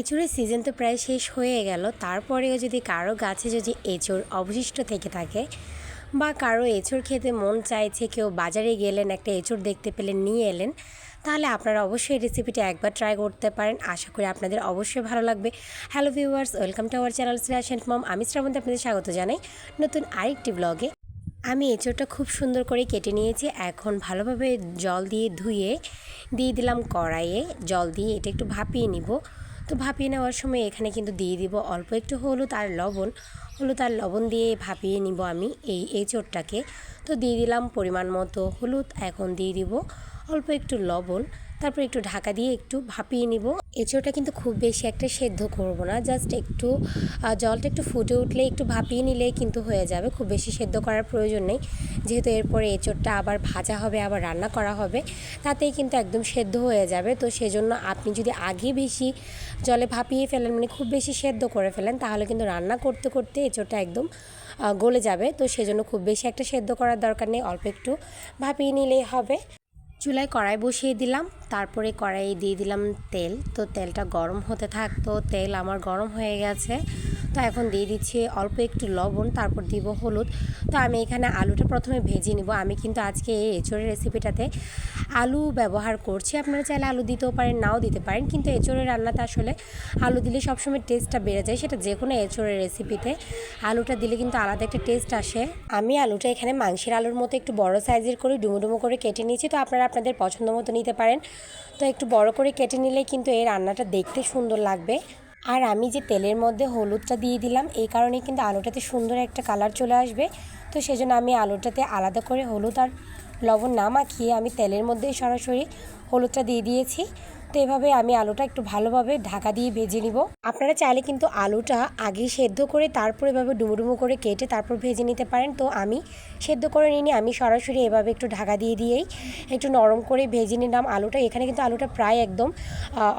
এঁচোড়ের season তো প্রায় শেষ হয়ে গেল। তারপরেও যদি কারও গাছে যদি এঁচোড় অবশিষ্ট থেকে থাকে বা কারও এঁচোড় খেতে মন চাইছে, কেউ বাজারে গেলেন, একটা এঁচোড় দেখতে পেলেন, নিয়ে এলেন, তাহলে আপনারা অবশ্যই রেসিপিটা একবার ট্রাই করতে পারেন। আশা করি আপনাদের অবশ্যই ভালো লাগবে। Hello viewers welcome to our channel slash and mom আমি শ্রাবন্তী আপনাদের স্বাগত জানাই নতুন আরেকটি ব্লগে আমি এঁচোড়টা খুব সুন্দর করে কেটে নিয়েছি। এখন ভালোভাবে জল দিয়ে ধুয়ে দিয়ে দিলাম কড়াইয়ে। জল দিয়ে এটা একটু ভাপিয়ে নিব। তো ভাপিয়ে নেওয়ার সময় এখানে কিন্তু দিয়ে দিব অল্প একটু হলুদ আর লবণ। হলুদ আর লবণ দিয়ে ভাপিয়ে নিব আমি এই এই এঁচোড়টাকে তো দিয়ে দিলাম পরিমাণ মতো হলুদ, এখন দিয়ে দিব অল্প একটু লবণ। তারপর একটু ঢাকা দিয়ে একটু ভাপিয়ে নিব। এঁচোড়টা কিন্তু খুব বেশি একটা সেদ্ধ করব না জাস্ট একটু জলটা একটু ফুটে উঠলে একটু ভাপিয়ে নিলেই কিন্তু হয়ে যাবে, খুব বেশি সেদ্ধ করার প্রয়োজন নেই। যেহেতু এরপরে এঁচোড়টা আবার ভাজা হবে, আবার রান্না করা হবে, তাতেই কিন্তু একদম সেদ্ধ হয়ে যাবে। তো সেজন্য আপনি যদি আগে বেশি জলে ভাপিয়ে ফেলেন মানে খুব বেশি সেদ্ধ করে ফেলেন, তাহলে কিন্তু রান্না করতে করতে এঁচোড়টা একদম গলে যাবে। তো সেজন্য খুব বেশি একটা সেদ্ধ করার দরকার নেই, অল্প একটু ভাপিয়ে নিলেই হবে। চুলায় কড়াই বসিয়ে দিলাম। তারপরে কড়াইয়ে দিয়ে দিলাম তেল। তো তেলটা গরম হতে থাকতো তেল আমার গরম হয়ে গেছে। তো এখন দিয়ে দিচ্ছি অল্প একটু লবণ, তারপর দিব হলুদ। তো আমি এখানে আলুটা প্রথমে ভেজে নিব। আমি কিন্তু আজকে এই এঁচোড়ের রেসিপিটাতে আলু ব্যবহার করছি। আপনারা চাইলে আলু দিতেও পারেন, নাও দিতে পারেন। কিন্তু এঁচোড়ের রান্নাতে আসলে আলু দিলে সবসময় টেস্টটা বেড়ে যায়। সেটা যে কোনো এঁচোড়ের রেসিপিতে। আলুটা দিলে কিন্তু আলাদা একটা টেস্ট আসে। আমি আলুটা এখানে মাংসের আলুর মতো একটু বড় সাইজের করে ডুমো ডুমো করে কেটে নিয়েছি। তো আপনারা আপনাদের পছন্দ মতো নিতে পারেন। তো একটু বড় করে কেটে নিলে কিন্তু এই রান্নাটা দেখতে সুন্দর লাগবে। আর আমি যে তেলের মধ্যে হলুদটা দিয়ে দিলাম, এই কারণে কিন্তু আলুটাতে সুন্দর একটা কালার চলে আসবে। তো সেজন্য আমি আলুটাতে আলাদা করে হলুদ আর লবণ না মাখিয়ে আমি তেলের মধ্যেই সরাসরি হলুদটা দিয়ে দিয়েছি। তো এভাবে আমি আলুটা একটু ভালোভাবে ঢাকা দিয়ে ভেজে নিব। আপনারা চাইলে কিন্তু আলুটা আগে সেদ্ধ করে তারপর এভাবে ডুমো ডুমো করে কেটে তারপর ভেজে নিতে পারেন। তো আমি সেদ্ধ করে নিইনি, আমি সরাসরি এভাবে একটু ঢাকা দিয়ে দিয়েই একটু নরম করে ভেজে নিলাম আলুটা। এখানে কিন্তু আলুটা প্রায় একদম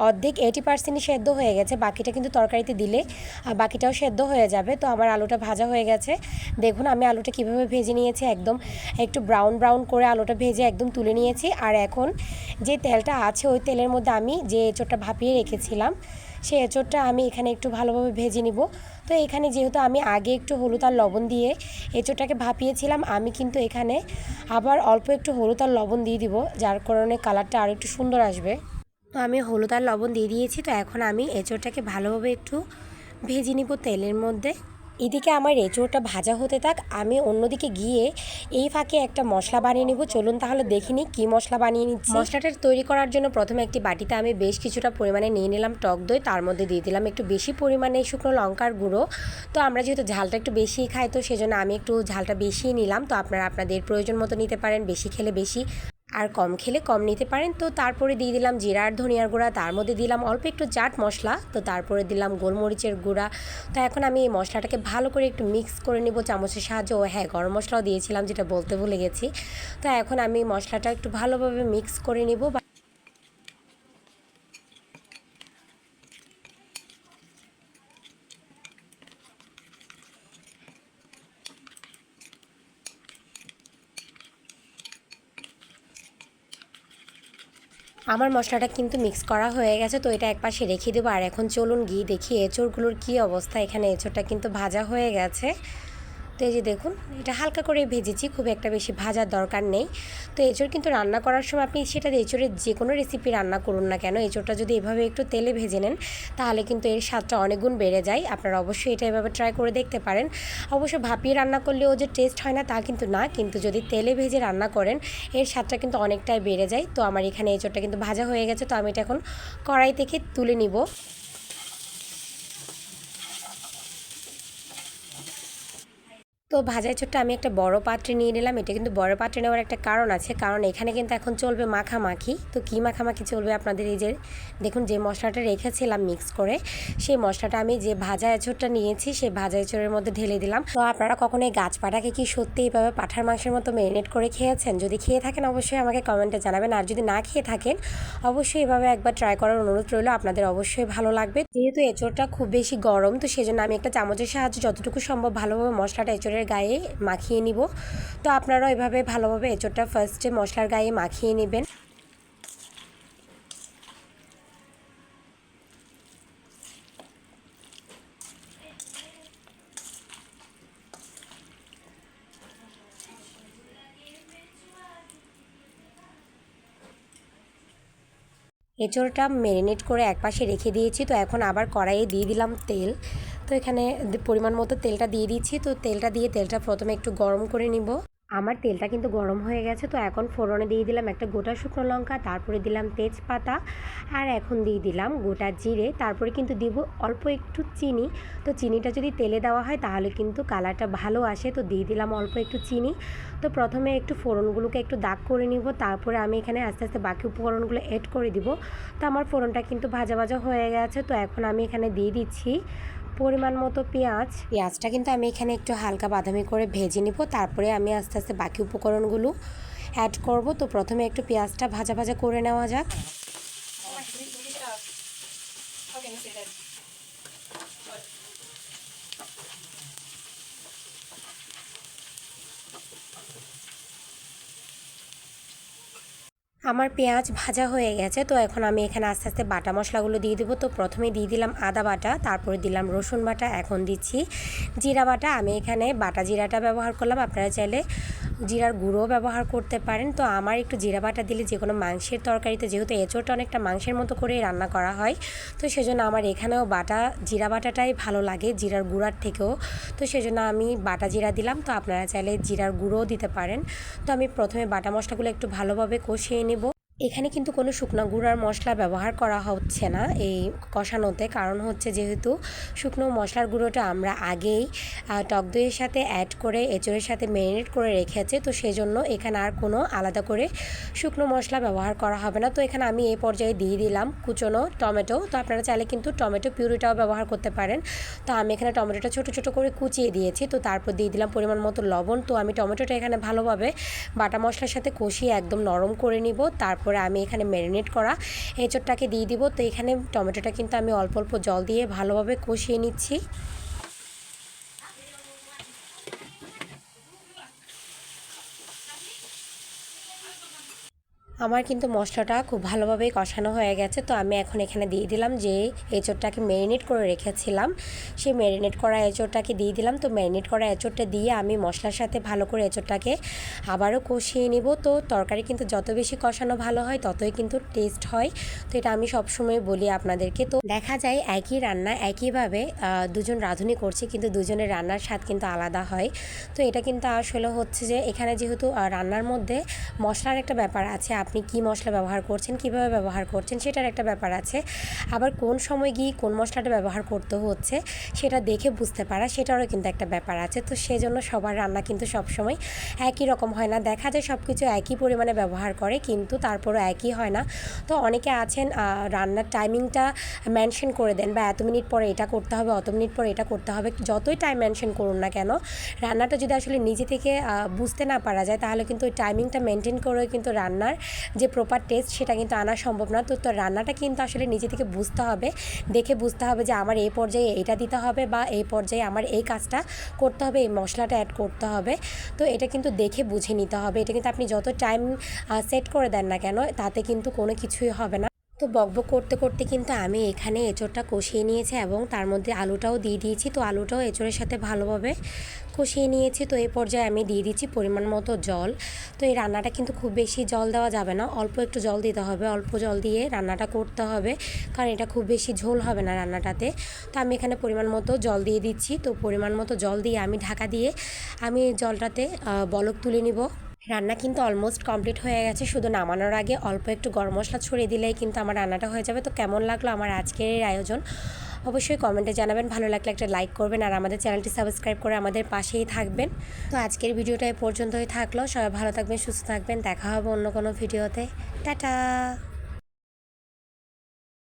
অর্ধেক এইটি পার্সেন্টই সেদ্ধ হয়ে গেছে। বাকিটা কিন্তু তরকারিতে দিলে বাকিটাও সেদ্ধ হয়ে যাবে। তো আমার আলুটা ভাজা হয়ে গেছে। দেখুন আমি আলুটা কীভাবে ভেজে নিয়েছি, একদম একটু ব্রাউন ব্রাউন করে আলুটা ভেজে একদম তুলে নিয়েছি। আর এখন যে তেলটা আছে, ওই তেলের মধ্যে আমি যে এঁচোড়টা ভাপিয়ে রেখেছিলাম সেই এঁচোড়টা আমি এখানে একটু ভালোভাবে ভেজে নিব। তো এখানে যেহেতু আমি আগে একটু হলুদ আর লবণ দিয়ে এঁচোড়টাকে ভাপিয়েছিলাম, আমি কিন্তু এখানে আবার অল্প একটু হলুদ আর লবণ দিয়ে দিব, যার কারণে কালারটা আরও একটু সুন্দর আসবে। তো আমি হলুদ আর লবণ দিয়ে দিয়েছি, তো এখন আমি এঁচোড়টাকে ভালোভাবে একটু ভেজে নিব তেলের মধ্যে। এদিকে আমার এঁচোড়টা ভাজা হতে থাক, আমি অন্যদিকে গিয়ে এই ফাঁকে একটা মশলা বানিয়ে নিব। চলুন তাহলে দেখিনি কী মশলা বানিয়ে নিচ্ছি। মশলাটা তৈরি করার জন্য প্রথমে একটি বাটিতে আমি বেশ কিছুটা পরিমাণে নিয়ে নিলাম টক দই, তার মধ্যে দিয়ে দিলাম একটু বেশি পরিমাণে শুকনো লঙ্কার গুঁড়ো। তো আমরা যেহেতু ঝালটা একটু বেশি খাই, তো সেজন্য আমি একটু ঝালটা বেশি নিলাম। তো আপনারা আপনাদের প্রয়োজন মতো নিতে পারেন, বেশি খেলে বেশি। আর কম খেলে কম নিতে পারেন। তো তারপরে দিয়ে দিলাম জিরা আর ধনিয়ার গুঁড়া, তার মধ্যে দিলাম অল্প একটু চাট মশলা, তো তারপরে দিলাম গোলমরিচের গুঁড়া। তো এখন আমি এই মশলাটাকে ভালো করে একটু মিক্স করে নেব চামচের সাহায্যে। ও হ্যাঁ গরম মশলাও দিয়েছিলাম, যেটা বলতে ভুলে গেছি। তো এখন আমি মশলাটা একটু ভালোভাবে মিক্স করে নেব আমার মশলাটা কিন্তু মিক্স করা হয়ে গেছে, তো এটা একপাশে রেখে দেবো। আর এখন চলুন গিয়ে দেখি এঁচোড়গুলোর কী অবস্থা। এখানে এঁচোড়টা কিন্তু ভাজা হয়ে গেছে। তো এই যে দেখুন, এটা হালকা করে ভেজেছি, খুব একটা বেশি ভাজার দরকার নেই। তো এঁচোড় কিন্তু রান্না করার সময় আপনি সেটা এঁচোড়ের যে কোনো রেসিপি রান্না করুন না কেন, এঁচোড়টা যদি এভাবে একটু তেলে ভেজে নেন, তাহলে কিন্তু এর স্বাদটা অনেক গুণ বেড়ে যায়। আপনারা অবশ্যই এটা এভাবে ট্রাই করে দেখতে পারেন। অবশ্য ভাপিয়ে রান্না করলেও যে টেস্ট হয় না তা কিন্তু না, কিন্তু যদি তেলে ভেজে রান্না করেন, এর স্বাদটা কিন্তু অনেকটাই বেড়ে যায়। তো আমার এখানে এঁচোড়টা কিন্তু ভাজা হয়ে গেছে, তো আমি এটা এখন কড়াই থেকে তুলে নিব। তো ভাজা এঁচোড়টা আমি একটা বড় পাত্রে নিয়ে নিলাম। এটা কিন্তু বড় পাত্রে নেওয়ার একটা কারণ আছে। কারণ এখানে কিন্তু এখন চলবে মাখামাখি। তো কী মাখামাখি চলবে আপনাদের এই যে দেখুন, যে মশলাটা রেখেছিলাম মিক্স করে, সেই মশলাটা আমি যে ভাজা এঁচোড়টা নিয়েছি, সেই ভাজা এঁচোড়ের মধ্যে ঢেলে দিলাম। তো আপনারা কখনো এই গাছ পাটাকে কি সত্যি এইভাবে পাঠার মাংসের মতো ম্যারিনেট করে খেয়েছেন? যদি খেয়ে থাকেন, অবশ্যই আমাকে কমেন্টে জানাবেন। আর যদি না খেয়ে থাকেন, অবশ্যই এভাবে একবার ট্রাই করার অনুরোধ রইল। আপনাদের অবশ্যই ভালো লাগবে। যেহেতু এঁচোড়টা খুব বেশি গরম, তো সেজন্য আমি একটা চামচের সাহায্যে যতটুকু সম্ভব ভালোভাবে মশলাটা এঁচোড়ের গায়ে মাখিয়ে নিব। তো আপনারাও এভাবে ভালোভাবে এঁচোড়টা ফার্স্টে মশলার গায়ে মাখিয়ে নেবেন। এঁচোড়টা ম্যারিনেট করে একপাশে রেখে দিয়েছি, তো এখন আবার কড়াইয়ে দিয়ে দিলাম তেল। তো এখানে পরিমাণ মতো তেলটা দিয়ে দিচ্ছি। তো তেলটা দিয়ে তেলটা প্রথমে একটু গরম করে নিব। আমার তেলটা কিন্তু গরম হয়ে গেছে, তো এখন ফোড়নে দিয়ে দিলাম একটা গোটা শুকনো লঙ্কা, তারপরে দিলাম তেজপাতা, আর এখন দিয়ে দিলাম গোটা জিরে। তারপরে কিন্তু দিব অল্প একটু চিনি। তো চিনিটা যদি তেলে দেওয়া হয় তাহলে কিন্তু কালারটা ভালো আসে, তো দিয়ে দিলাম অল্প একটু চিনি। তো প্রথমে একটু ফোড়নগুলোকে একটু দাগ করে নিব। তারপরে আমি এখানে আস্তে আস্তে বাকি উপকরণগুলো এড করে দিব। তো আমার ফোড়নটা কিন্তু ভাজা ভাজা হয়ে গেছে, তো এখন আমি এখানে দিয়ে দিচ্ছি পরিমাণ মতো পেঁয়াজ। পেঁয়াজটা কিন্তু আমি এখানে একটু হালকা বাদামি করে ভেজে নিব, তারপরে আমি আস্তে আস্তে বাকি উপকরণগুলো অ্যাড করব। তো প্রথমে একটু পেঁয়াজটা ভাজা ভাজা করে নেওয়া যাক। আমার পেঁয়াজ ভাজা হয়ে গেছে, তো এখন আমি এখানে আস্তে আস্তে বাটা মশলাগুলো দিয়ে দেবো। তো প্রথমে দিয়ে দিলাম আদা বাটা, তারপরে দিলাম রসুন বাটা, এখন দিচ্ছি জিরা বাটা। আমি এখানে বাটা জিরাটা ব্যবহার করলাম, আপনারা চাইলে জিরার গুঁড়ো ব্যবহার করতে পারেন। তো আমার একটু জিরা বাটা দিলে যে কোনো মাংসের তরকারিতে, যেহেতু এঁচোড়টা অনেকটা মাংসের মতো করেই রান্না করা হয়, তো সেজন্য আমার এখানেও বাটা, জিরা বাটাটাই ভালো লাগে জিরার গুঁড়ার থেকেও। তো সেজন্য আমি বাটা জিরা দিলাম, তো আপনারা চাইলে জিরার গুঁড়োও দিতে পারেন। তো আমি প্রথমে বাটা মশলাগুলো একটু ভালোভাবে কষিয়ে নেব। এখানে কিন্তু কোনো শুকনো গুঁড়ার মশলা ব্যবহার করা হচ্ছে না এই কষানোতে। কারণ হচ্ছে যেহেতু শুকনো মশলার গুঁড়োটা আমরা আগেই টক দইয়ের সাথে অ্যাড করে এঁচড়ের সাথে ম্যারিনেট করে রেখেছে, তো সেই জন্য এখানে আর কোনো আলাদা করে শুকনো মশলা ব্যবহার করা হবে না। তো এখানে আমি এই পর্যায়ে দিয়ে দিলাম কুচনো টমেটো। তো আপনারা চাইলে কিন্তু টমেটো পিউরিটাও ব্যবহার করতে পারেন। তো আমি এখানে টমেটোটা ছোটো ছোটো করে কুচিয়ে দিয়েছি, তো তারপর দিয়ে দিলাম পরিমাণ মতো লবণ। তো আমি টমেটোটা এখানে ভালোভাবে বাটা মশলার সাথে কষিয়ে একদম নরম করে নিব। তারপর তারপরে আমি এখানে ম্যারিনেট করা এঁচড়টাকে দিয়ে দিব। তো এখানে টমেটোটা কিন্তু আমি অল্প অল্প জল দিয়ে ভালোভাবে কষিয়ে নিচ্ছি। আমার কিন্তু মশলাটা খুব ভালোভাবেই কষানো হয়ে গেছে। তো আমি এখন এখানে দিয়ে দিলাম যে এঁচোড়টাকে ম্যারিনেট করে রেখেছিলাম। সেই ম্যারিনেট করা এঁচোড়টাকে দিয়ে দিলাম। তো ম্যারিনেট করা এঁচোড়টা দিয়ে আমি মশলার সাথে ভালো করে এঁচোড়টাকে আবারও কষিয়ে নিব। তো তরকারি কিন্তু যত বেশি কষানো ভালো হয়, ততই কিন্তু টেস্ট হয়। তো এটা আমি সবসময় বলি আপনাদেরকে। তো দেখা যায় একই রান্না একইভাবে দুজন রাঁধুনি করছে কিন্তু দুজনের রান্নার স্বাদ কিন্তু আলাদা হয়। তো এটা কিন্তু আসলে হচ্ছে যে এখানে যেহেতু রান্নার মধ্যে মশলার একটা ব্যাপার আছে আপনি কি মশলা ব্যবহার করছেন, কীভাবে ব্যবহার করছেন সেটার একটা ব্যাপার আছে। আবার কোন সময় গিয়ে কোন মশলাটা ব্যবহার করতে হচ্ছে সেটা দেখে বুঝতে পারা, সেটারও কিন্তু একটা ব্যাপার আছে। তো সেজন্য সবার রান্না কিন্তু সবসময় একই রকম হয় না। দেখা যায় সব কিছু একই পরিমাণে ব্যবহার করে, কিন্তু তারপরও একই হয় না। তো অনেকে আছেন রান্নার টাইমিংটা মেনশন করে দেন বা এত মিনিট পরে এটা করতে হবে, অত মিনিট পরে এটা করতে হবে, যতই টাইম মেনশন করুন না কেন, রান্নাটা যদি আসলে নিজে থেকে বুঝতে না পারা যায়, তাহলে কিন্তু ওই টাইমিংটা মেনটেন করেও কিন্তু রান্নার যে প্রপার টেস্ট সেটা কিন্তু আনা সম্ভব না। তো তো রান্নাটা কিন্তু আসলে নিজে থেকে বুঝতে হবে। দেখে বুঝতে হবে যে আমার এই পর্যায়ে এটা দিতে হবে বা এই পর্যায়ে আমার এই কাজটা করতে হবে, এই মশলাটা অ্যাড করতে হবে। তো এটা কিন্তু দেখে বুঝে নিতে হবে। এটা কিন্তু আপনি যত টাইম সেট করে দেন না কেন, তাতে কিন্তু কোনো কিছুই হবে না। তো বকবক করতে করতে কিন্তু আমি এখানে এঁচোড়টা কষিয়ে নিয়েছি এবং তার মধ্যে আলুটাও দিয়ে দিয়েছি। তো আলুটাও এঁচোড়ের সাথে ভালোভাবে কষিয়ে নিয়েছি। তো এই পর্যায়ে আমি দিয়ে দিচ্ছি পরিমাণ মতো জল। তো এই রান্নাটা কিন্তু খুব বেশি জল দেওয়া যাবে না। অল্প একটু জল দিতে হবে। অল্প জল দিয়ে রান্নাটা করতে হবে। কারণ এটা খুব বেশি ঝোল হবে না রান্নাটাতে। তো আমি এখানে পরিমাণ মতো জল দিয়ে দিচ্ছি। তো পরিমাণ মতো জল দিয়ে আমি ঢাকা দিয়ে আমি জলটাতে বলক তুলে নিব। রান্না কিন্তু অলমোস্ট কমপ্লিট হয়ে গেছে। শুধু নামানোর আগে অল্প একটু গরম মশলা ছড়িয়ে দিলেই কিন্তু আমার রান্নাটা হয়ে যাবে। তো কেমন লাগল আমার আজকের এই আয়োজন? অবশ্যই কমেন্টে জানাবেন। ভালো লাগলে একটা লাইক করবেন আর আমাদের চ্যানেলটি সাবস্ক্রাইব করে আমাদের পাশেই থাকবেন। তো আজকের ভিডিওটা এ পর্যন্তই থাকল। সবাই ভালো থাকবেন, সুস্থ থাকবেন। দেখা হবে অন্য কোনো ভিডিওতে টাটা!